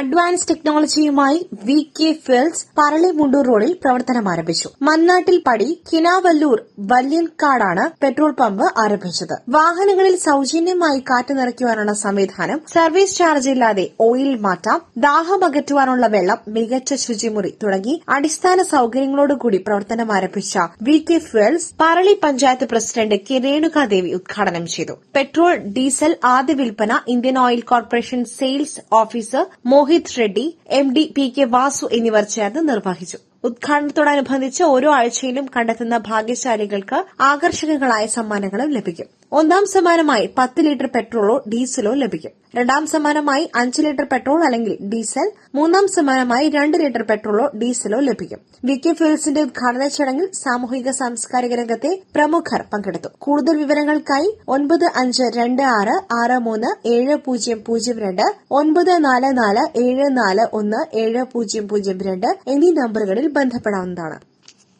Advance ടെക്നോളജിയുമായി V K fills Parali Mundur റോഡിൽ പ്രവർത്തനം ആരംഭിച്ചു. മന്നാട്ടിൽ പടി കിനാവല്ലൂർ വല്യൻകാടാണ് പെട്രോൾ പമ്പ് ആരംഭിച്ചത്. വാഹനങ്ങളിൽ സൌജന്യമായി കാറ്റ് നിറയ്ക്കുവാനുള്ള സംവിധാനം സർവീസ് ചാർജ് ഇല്ലാതെ ഓയിൽ മാറ്റാം ദാഹം അകറ്റുവാനുള്ള വെള്ളം മികച്ച ശുചിമുറി തുടങ്ങി അടിസ്ഥാന സൌകര്യങ്ങളോടുകൂടി പ്രവർത്തനം ആരംഭിച്ച V K fills Parali panchayat president K Renukadevi ഉദ്ഘാടനം ചെയ്തു. പെട്രോൾ ഡീസൽ ആദ്യ വിൽപ്പന Indian oil corporation sales officer Mohit Reddy M D P K Vasu എന്നിവർ ചേർന്ന് നിർവഹിച്ചു. ഉദ്ഘാടനത്തോടനുബന്ധിച്ച് ഓരോ ആഴ്ചയിലും കണ്ടെത്തുന്ന ഭാഗ്യശാലികൾക്ക് ആകർഷകങ്ങളായ സമ്മാനങ്ങളും ലഭിക്കും. ഒന്നാം സമ്മാനമായി പത്ത് ലിറ്റർ പെട്രോളോ ഡീസലോ ലഭിക്കും. രണ്ടാം സമ്മാനമായി അഞ്ച് ലിറ്റർ പെട്രോൾ അല്ലെങ്കിൽ ഡീസൽ. മൂന്നാം സമ്മാനമായി രണ്ട് ലിറ്റർ പെട്രോളോ ഡീസലോ ലഭിക്കും. വിക്കി ഫ്യൂൽസിന്റെ ഉദ്ഘാടന ചടങ്ങിൽ സാമൂഹിക സാംസ്കാരിക രംഗത്തെ പ്രമുഖർ പങ്കെടുത്തു. കൂടുതൽ വിവരങ്ങൾക്കായി ഒൻപത് അഞ്ച് രണ്ട് ആറ് ആറ് മൂന്ന് ഏഴ് പൂജ്യം പൂജ്യം രണ്ട് ഒൻപത് നാല് നാല് ഏഴ് നാല് ഒന്ന് ഏഴ് പൂജ്യം പൂജ്യം രണ്ട് എന്നീ നമ്പറുകളിൽ ബന്ധപ്പെടാവുന്നതാണ്.